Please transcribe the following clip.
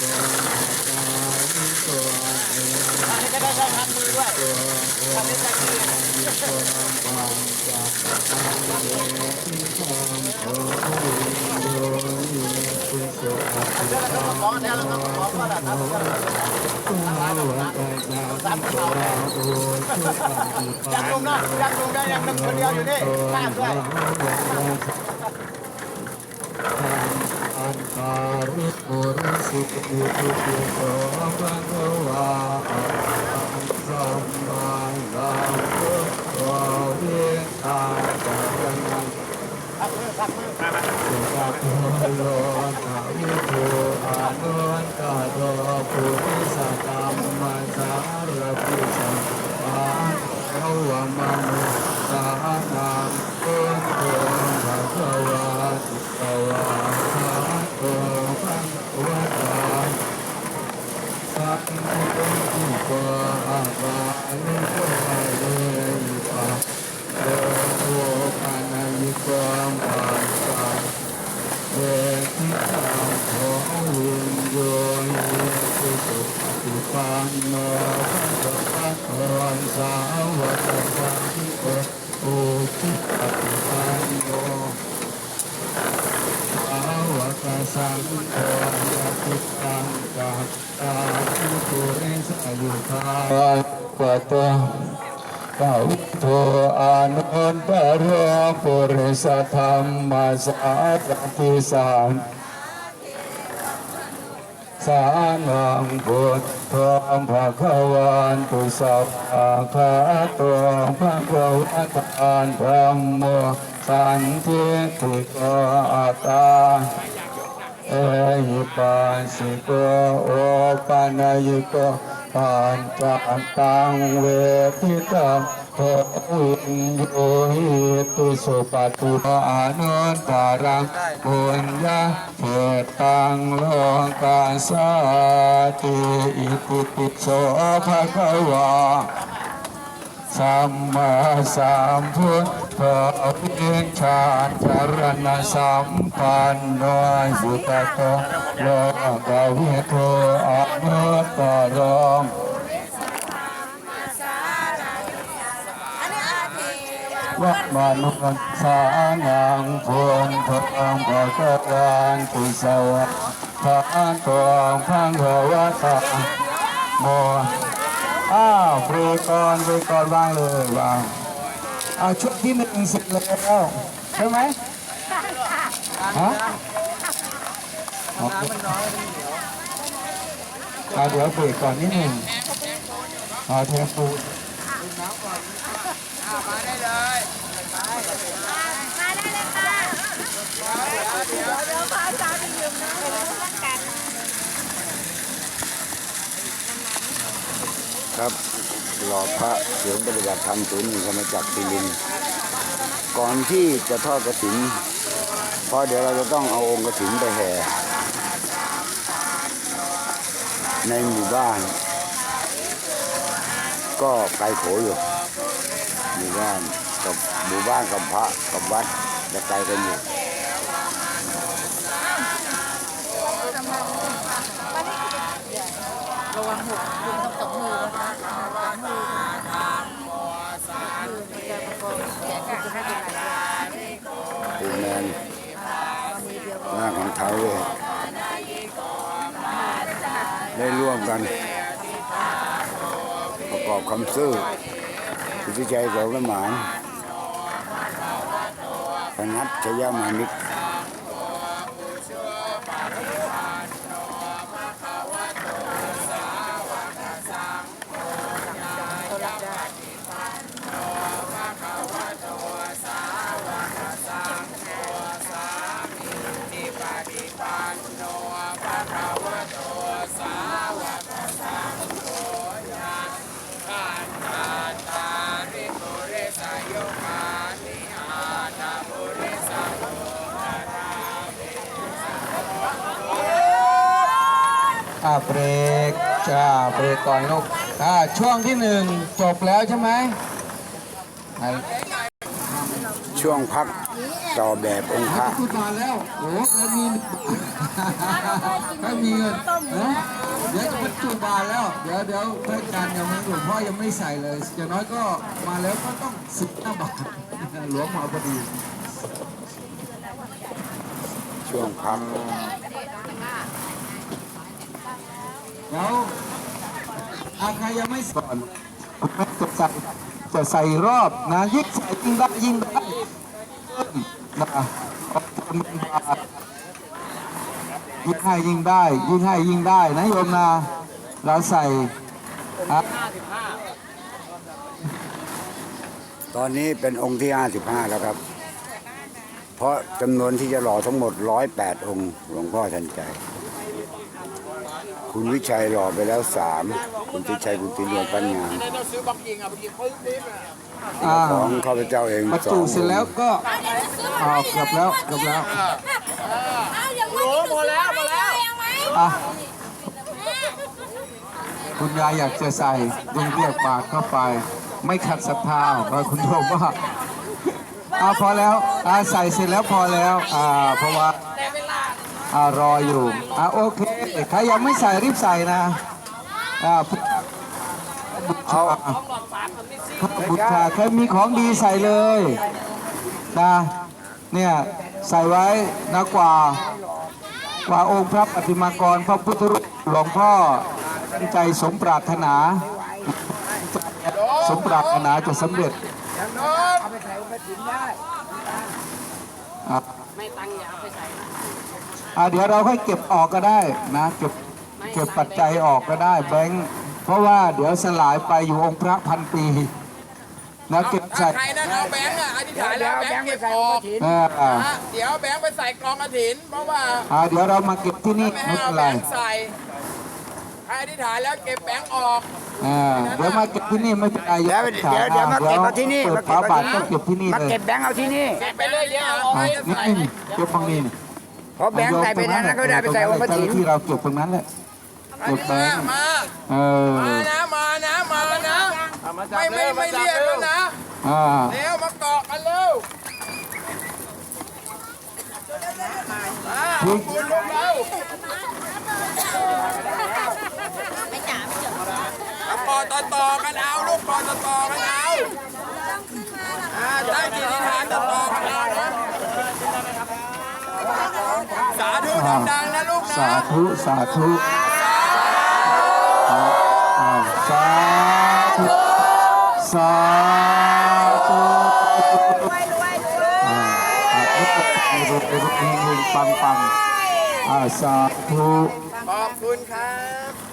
ยของเนี่ยเราต้องของก็ได้ครังลงนะยังลงได้ยังลงคนเดียวอยู่นี่ข้ามด้วยอันตา รุปุรสุทธิตุติโสภะคะวะอะสัมมาสัมพุทโธเวตาจารณังพักมือพักมือสุขโตโลนาวิโภอานุนตาโตปุริสตัมมาสารพิสัมมาภวะมนุสานังพุทโธภะคะวะติตวะภะโตภะคะวะตา สัพพุทธิปะอะวะนิโกะเยปะโตโตปะนายิโกะปัสสะเวทิตังโขวินโยหิสุสุ ปันโนภะคะวะโตสาวกสังโฆโอทิปฏิปันโนอาวกสังโฆยะติตังกัตาทิปุริสายุคาปะตะกาวิโทอานุนปะโรปุริสธรรมาสารติสัง สานังพุทธงภะคะวันตุสัพพะคะโตภะคะวะตานธรรมโมสันติติโกอัตตาเอหิปัสสิโกโอปัญญิโกปัญจตังเวทิตัง โทวินโยหิตุสุปฏิปานุตารังปุญญาเขตังโลกาสาติอิติปิโสภะคะวาสัมมาสัมพุทธวิชชาจารณสัมปันโนสุตโตโลกวิโทอ วัดมนุนสานังพนทดองปะกวานตุสวะทานตัวพังเหวะตาโมอ้าวเบรกก่อนเบรกก่อนวางเลยวางอ่าชุดที่หนึ่งเสร็จแล้วใช่ไหมฮะเดี๋ยวเบรกก่อนนิดหนึ่งอ่าเทปูน้ำก่อน มาได้เลยมาได้เลยค่ะเดี๋ยวเดี๋ยวพระอาจารย์จะยืมนะไปแล้วรักกันครับหล่อพระเสริมปฏิบัติธรรมศูนย์หนึ่งก็มจากสุรินก่อนที่จะทอดกระถิ่นเพราะเดี๋ยวเราจะต้องเอาองค์กระถิ่นไปแห่ในหมู่บ้าน ก็ไกลโขอยู่ หมู่บ้านกับหมู่บ้านกับพระกับวัดจะไกลกันอยู่ระวังหัวยืมทั้งสองมือนะคะสองมือมือมันจะประกอบแขนก็จะไม่เป็นไรปูแมนหน้าของเท้าเลยได้ร่วมกัน ประกอบคำซื่อ สุทธิชัยสาละหมานพนัทชยามานิก อ่าเบรกจ้าเบรกก่อนลูกอ่าช่วงที่หนึ่งจบแล้วใช่ไหมอ่าช่วงพักต่อแบบองค์พระพูดมาแล้วโอ้แล้วมีถ้ามีเงินนะเดี๋ยวจะบรรจุบาทแล้ว เดี๋ยวเดี๋ยวพระอาจารย์ยังไม่หลวงพ่อยังไม่ใส่เลยอย่างน้อยก็มาแล้วก็ต้องสิบห้าบาทหลวงมาพอดี ช่วงพัก แล้วอาใครยังไม่สอนจะใส่จะใส่รอบนะยิ่งใส่ยิ่งได้ยิ่งได้นะเอาเป็นบาทยิ่งให้ยิ่งได้ ยิ่งให้ยิ่งได้นะโยมนะเราใส่อะตอนนี้เป็นองค์ที่ 55 แล้วครับ เพราะจำนวนที่จะหล่อทั้งหมด 108 องค์หลวงพ่อทันใจ คุณวิชัยหล่อไปแล้ว3คุณทิชัยคุณตินวงปัญญาเราซื้อบล็อกยิงอะบางทีปึ๊บนิดอะอ่าของข้าพเจ้าเองบรรสอจุงเสร็จแล้วก็อ่าเกือบแล้วเกือบแล้วโอ้พอแล้วพอแล้วอะคุณยายอยากจะใส่ดึงเรียกปากเข้าไป ไม่ขัดศรัทธาเราคุณโยมว่าอ่าพอแล้วอ่าใส่เสร็จแล้วพอแล้วอ่าเพราะว่า อ่ารออยู่อ่าโอเคใครยังไม่ใส่รีบใส่นะอ่าพุทธบูชาพุทธบูชาใครมีของดีใส่เลยนะเนี่ยใส่ไว้นะกว่ากว่าองค์พระปฏิมากรพระพุทธรูปหลวงพ่อใจสมปรารถนา สมปรารถนาจะสำเร็จอะ อะเดี๋ยวเราค่อยเก็บออกก็ได้นะเก็บเก็บปัจจัยออกก็ได้แบงค์เพราะว่าเดี๋ยวสลายไปอยู่องค์พระพันปีนะเก็บใส่ใครนั่นเอาแบงค์อะอธิษฐานแล้วแบงค์เก็บออกเอออะนะเดี๋ยวแบงค์ไปใส่กองกระถิน เพราะว่าอะเดี๋ยวเรามาเก็บที่นี่ไม่ไม่ให้เป็เอานแบไร งค์ใส่ใครอธิษฐานแล้วเก็บแบงค์ออก อ่าเดี๋ยวมาเก็บที่นี่ไม่เป็นไรเดี๋ยวเดี๋ยวเดี๋ยวมาเก็บเอาที่นี่ เปิดฝาบาทก็เก็บที่นี่มาเลยเก็บแบงค์เอาที่นี่ เก็บไปเลยเดี๋ยวเอาอะไว้นี่ใส่ นี่เก็บตรงนี้นี่เพราะแบงค์ใส่ไปนั้นก็ได้ไปใส่องค์พระถินที่เราเก็บตรงนั้นแหละอันเก็บนี้แบมางค์มาเออมานะมานะมานะไม่ไม่ไม่เรียกแล้วนะอ่าเร็วมาเกาะกันเร็วมาขอบคุณลูกเราเอาปอต่อต่อกันเอาลูกปอต่อต่อกันเอาอ่าตั้งจิตอธิษฐานต่อต่อกันเอานะสาธุ ดังๆนะลูกนะสาธุสาธุอ่าอ่าสาธุสาธุอ่าอ่าเออเออเออเออเออปังปังอ่าสาธุ ขอบคุณครับ